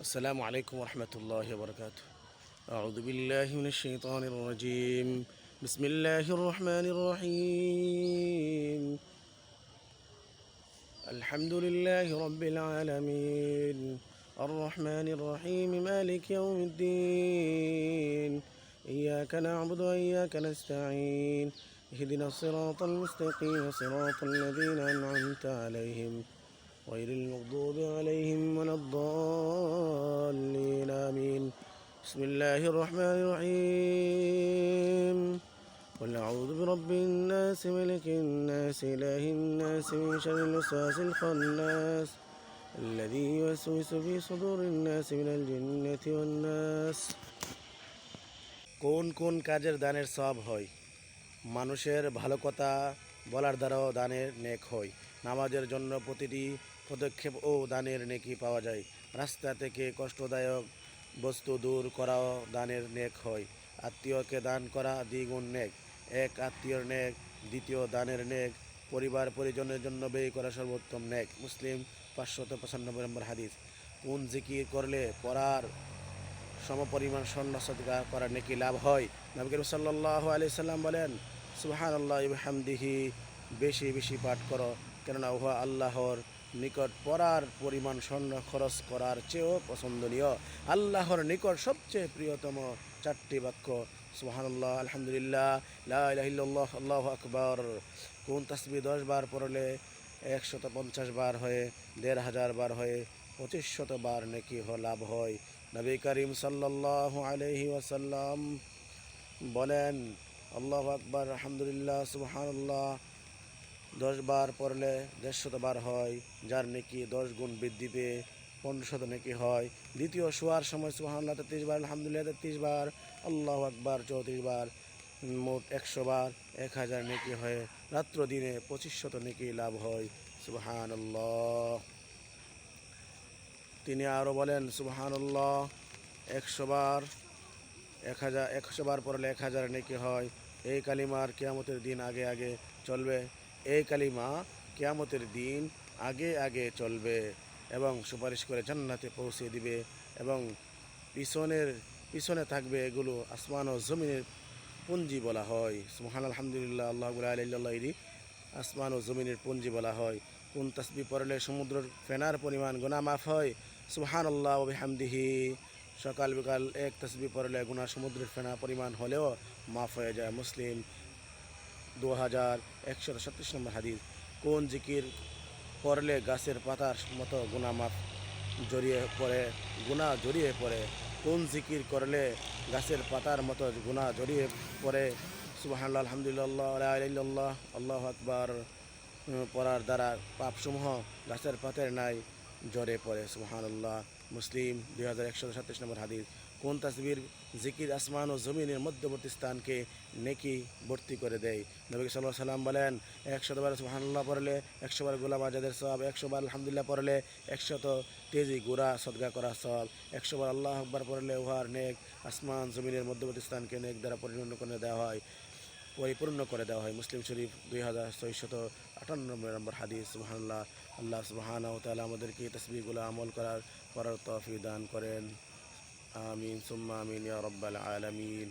السلام عليكم ورحمة الله وبركاته. أعوذ بالله من الشيطان الرجيم. بسم الله الرحمن الرحيم. الحمد لله رب العالمين. الرحمن الرحيم مالك يوم الدين. إياك نعبد وإياك نستعين. اهدنا الصراط المستقيم صراط الذين أنعمت عليهم. غير المغضوب عليهم ولا الضالين. بسم الله الرحمن الرحيم قل أعوذ برب الناس ملك الناس إله الناس من شر الوسواس الخناس الذي يوسوس في صدور الناس من الجنة والناس কোন কোন কাজের দানের সব হয় মানুষের ভালো কথা বলার দ্বারাও দানের নেক হয় নামাজের জন্য প্রতিটি পদক্ষেপ ও দানের নেকি পাওয়া যায় রাস্তা থেকে কষ্টদায়ক বস্তু দূর করাও দানের নেক হয়। আত্মীয়কে দান করা দ্বিগুণ নেক। এক আত্মীয়র নেক, দ্বিতীয় দানের নেক। পরিবার পরিজনের জন্য ব্যয় করা সর্বোত্তম নেক। মুসলিম পাঁচশত পঁচানব্বই নম্বর হাদিস। কোন জিকির করলে পড়ার সমপরিমাণ স্বর্ণ সদকা করার নাকি লাভ হয়? নবী করিম সাল্লাহ আলি সাল্লাম বলেন সুহান আল্লাহ হামদিহি বেশি বেশি পাঠ করো। কেননা উহা আল্লাহর নিকট পড়ার পরিমাণ স্বর্ণ খরচ করার চেয়েও পছন্দনীয়। আল্লাহর নিকট সবচেয়ে প্রিয়তম চারটি বাক্য। সুহানাল্লাহ আলহামদুলিল্লাহ, লা ইলাহা আল্লাহ আকবর। কোন তাসবি দশ বার পড়লে একশত পঞ্চাশ বার হয়ে, দেড় হাজার বার হয়ে পঁচিশ শত বার নাকি লাভ হয়। নবী করিম সাল্লাল্লাহু আলাইহি ওয়াসাল্লাম বলেন, আল্লাহ আকবর, আলহামদুলিল্লাহ, সুবহানাল্লাহ দশ বার পড়লে দেড়শত বার হয়, যার নাকি দশ গুণ বৃদ্ধি পেয়ে পনেরো শত নাকি হয়। দ্বিতীয় শোয়ার সময় সুবহানাল্লাহ তেত্রিশ বার, আলহামদুলিল্লাহ তেত্রিশ বার, আল্লাহ আকবার চৌত্রিশ বার, মোট একশো বার, এক হাজার নেকি হয় রাত্র দিনে পঁচিশ শত নেকি লাভ হয়। সুবহানাল্লাহ। তিনি আরও বলেন, সুবহানাল্লাহ, একশো বার, এক হাজার, একশো বার পড়লে এক হাজার নেকি হয়। এই কালিমার কেয়ামতের দিন আগে আগে চলবে। এই কালিমা কেয়ামতের দিন আগে আগে চলবে এবং সুপারিশ করে জান্নাতে পৌঁছে দিবে এবং পিছনের, পিছনে থাকবে এগুলো আসমান ও জমিনের পুঞ্জি বলা হয়। সুহান আলহামদুলিল্লাহ আল্লাহ আল্লাহ ইদি আসমান ও জমিনের পুঞ্জি বলা হয়। কোন তসবি পড়লে সমুদ্রের ফেনার পরিমাণ গুণা মাফ হয়? সুহান আল্লাহ হামদিহি সকাল বিকাল এক তসবি পড়লে গুণা সমুদ্রের ফেনা পরিমাণ হলেও মাফ হয়ে যায় মুসলিম। দু হাজার একশো সাতত্রিশ নম্বর হাদিস। কোন জিকির পড়লে গাছের পাতার মতো গুণা মাফ জড়িয়ে পড়ে গুণা জড়িয়ে পড়ে? কোন জিকির করলে গাছের পাতার মতো গুণা জড়িয়ে পড়ে? সুবাহান্লাহ আলহামদুলিল্লাহ ইল্লাল্লাহ, আল্লাহ আকবার। পড়ার দ্বারা পাপসমূহ গাছের পাতের নাই জড়ে পড়ে। সুবহানাল্লাহ, মুসলিম দুই হাজার একশো সাতাশ নম্বর হাদিস। কোন তাসবির, জিকির আসমান ও জমিনের মধ্যবর্তী স্থানকে নেকি ভর্তি করে দেয়। নবী সাল্লাহ সাল্লাম বলেন একশো বার সুবহানাল্লাহ পড়লে একশো বার গোলাম আজাদের সব একশো বার আলহামদুলিল্লাহ পড়লে, একশত তেজি গুড়া সদগা করা সব একশো বার আল্লাহ আকবার পড়লে উহার নেক আসমান, জমিনের মধ্যবর্তী স্থানকে নেক দ্বারা পরিণত করে দেওয়া হয়, পরিপূর্ণ করে দেওয়া হয়। মুসলিম শরীফ দুই হাজার ছয়শত আটানব্বই নম্বর হাদিস, সুবহানাল্লাহ। আল্লাহ সুবহান তালা আমাদেরকে তসবিগুলো আমল করার করার তফি দান করেন। آمين. ثم آمين يا رب العالمين.